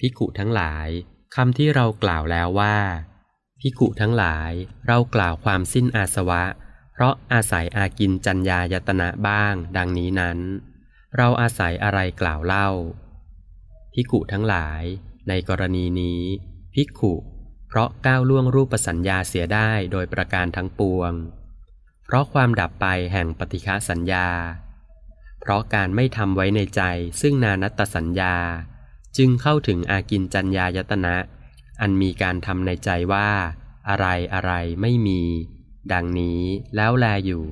พิกุทั้งหลายคำที่เรากล่าวแล้วว่า พิกุทั้งหลายเรากล่าวความสิ้นอาสวะ เพราะอาศัยอากินจัญญายตนะบ้าง ดังนี้นั้น เราอาศัยอะไรกล่าวเล่า พิกุทั้งหลาย ในกรณีนี้ พิกุเพราะก้าวล่วงรูปสัญญาเสียได้โดยประการทั้งปวง เพราะความดับไปแห่งปฏิฆะสัญญา เพราะการไม่ทำไว้ในใจซึ่งนานัตตสัญญา จึงเข้าถึงอากินจัญญายตนะ อันมีการทำในใจว่า อะไรอะไรไม่มี ดังนี้แล้วแลอยู่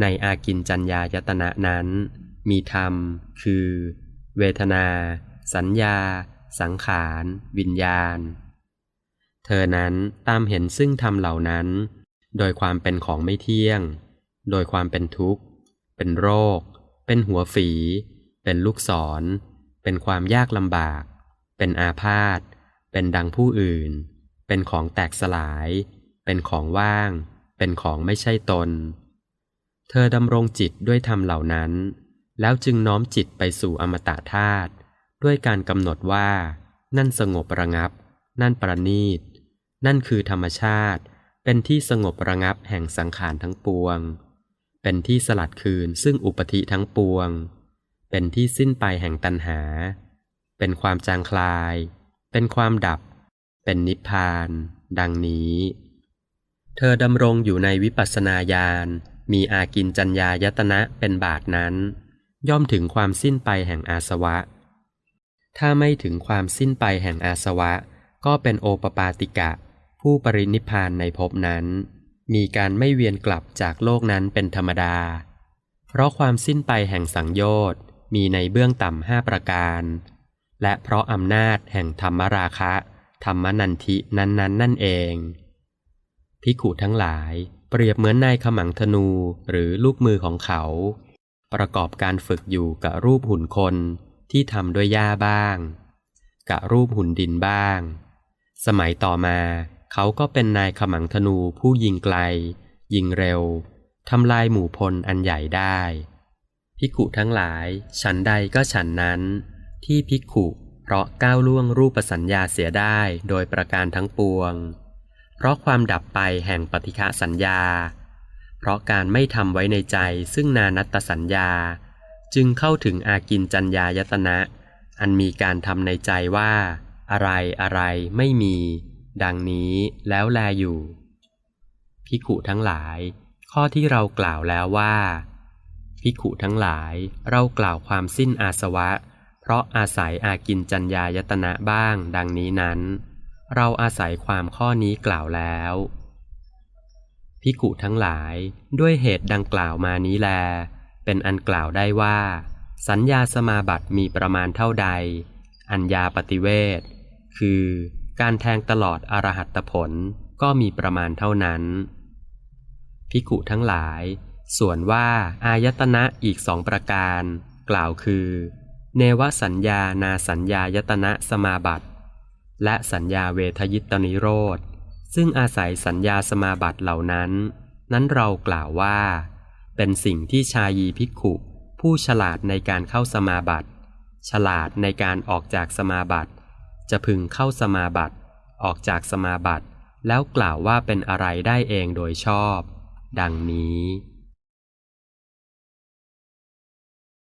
ในอากินจัญญายตนะนั้น มีธรรม คือ เวทนา สัญญา สังขาร วิญญาณ เธอนั้นตามเห็นซึ่งธรรมเหล่านั้น โดยความเป็นของไม่เที่ยง โดยความเป็นทุกข์ เป็นโรค เป็นหัวฝี เป็นลูกศร เป็นความยากลำบาก เป็นอาพาธ เป็นดังผู้อื่น เป็นของแตกสลาย เป็นของว่าง เป็นของไม่ใช่ตน เธอดำรงจิตด้วยธรรมเหล่านั้น แล้วจึงน้อมจิตไปสู่อมตะธาตุด้วยการกำหนดว่า นั่นสงบระงับ นั่นประณีต นั่นคือธรรมชาติ เป็นที่สงบระงับแห่งสังขารทั้งปวง เป็นที่สลัดคืนซึ่งอุปธิทั้งปวง เป็นที่สิ้นไปแห่งตัณหา เป็นความจางคลาย เป็นความดับ เป็นนิพพาน ดังนี้ เธอดำรงอยู่ในวิปัสสนาญาณ มีอากินจัญญายตนะเป็นบาทนั้น ย่อมถึงความสิ้นไปแห่งอาสวะ ถ้าไม่ถึงความสิ้นไปแห่งอาสวะ ก็เป็นโอปปาติกะ ผู้ปรินิพพานในภพนั้น มีการไม่เวียนกลับจากโลกนั้นเป็นธรรมดา เพราะความสิ้นไปแห่งสังโยชน์ มีในเบื้องต่ำห้าประการ และเพราะอำนาจแห่งธรรมราคะ ธรรมนันทินั้นๆนนนั่นเองพิขุทั้งหลาย เปรียบเหมือนนายขมังธนูหรือลูกมือของเขา ประกอบการฝึกอยู่กับรูปหุ่นคนที่ทำด้วยหญ้าบ้าง กับรูปหุ่นดินบ้าง สมัยต่อมาเขาก็เป็นนายขมังธนูผู้ยิงไกล ยิงเร็วทำลายหมู่พลอันใหญ่ได้ พิกุทั้งหลาย ฉันใดก็ฉันนั้น ที่พิกุเพราะก้าวล่วงรูปสัญญาเสียได้โดยประการทั้งปวง เพราะความดับไปแห่งปฏิฆะสัญญา เพราะการไม่ทำไว้ในใจซึ่งนานัตตสัญญา จึงเข้าถึงอากินจัญญายตนะ อันมีการทำในใจว่า อะไรอะไรไม่มี ดังนี้แล้วแลอยู่พิกุทั้งหลาย ข้อที่เรากล่าวแล้วว่า พิกุทั้งหลาย เรากล่าวความสิ้นอาสวะ เพราะอาศัยอากินจัญญายตนะบ้างดังนี้นั้น เราอาศัยความข้อนี้กล่าวแล้วพิกุทั้งหลาย ด้วยเหตุดังกล่าวมานี้แล เป็นอันกล่าวได้ว่า สัญญาสมาบัติมีประมาณเท่าใด อัญญาปฏิเวทคือการแทงตลอดอรหัตผลก็มีประมาณเท่านั้นพิกุทั้งหลาย ส่วนว่าอายตนะอีกสองประการ กล่าวคือ เนวสัญญานาสัญญายตนะสมาบัติ และสัญญาเวทยิตนิโรธ ซึ่งอาศัยสัญญาสมาบัติเหล่านั้น นั้นเรากล่าวว่า เป็นสิ่งที่ชายีพิกขุ ผู้ฉลาดในการเข้าสมาบัติ ฉลาดในการออกจากสมาบัติ จะพึงเข้าสมาบัติ ออกจากสมาบัติ แล้วกล่าวว่าเป็นอะไรได้เองโดยชอบ ดังนี้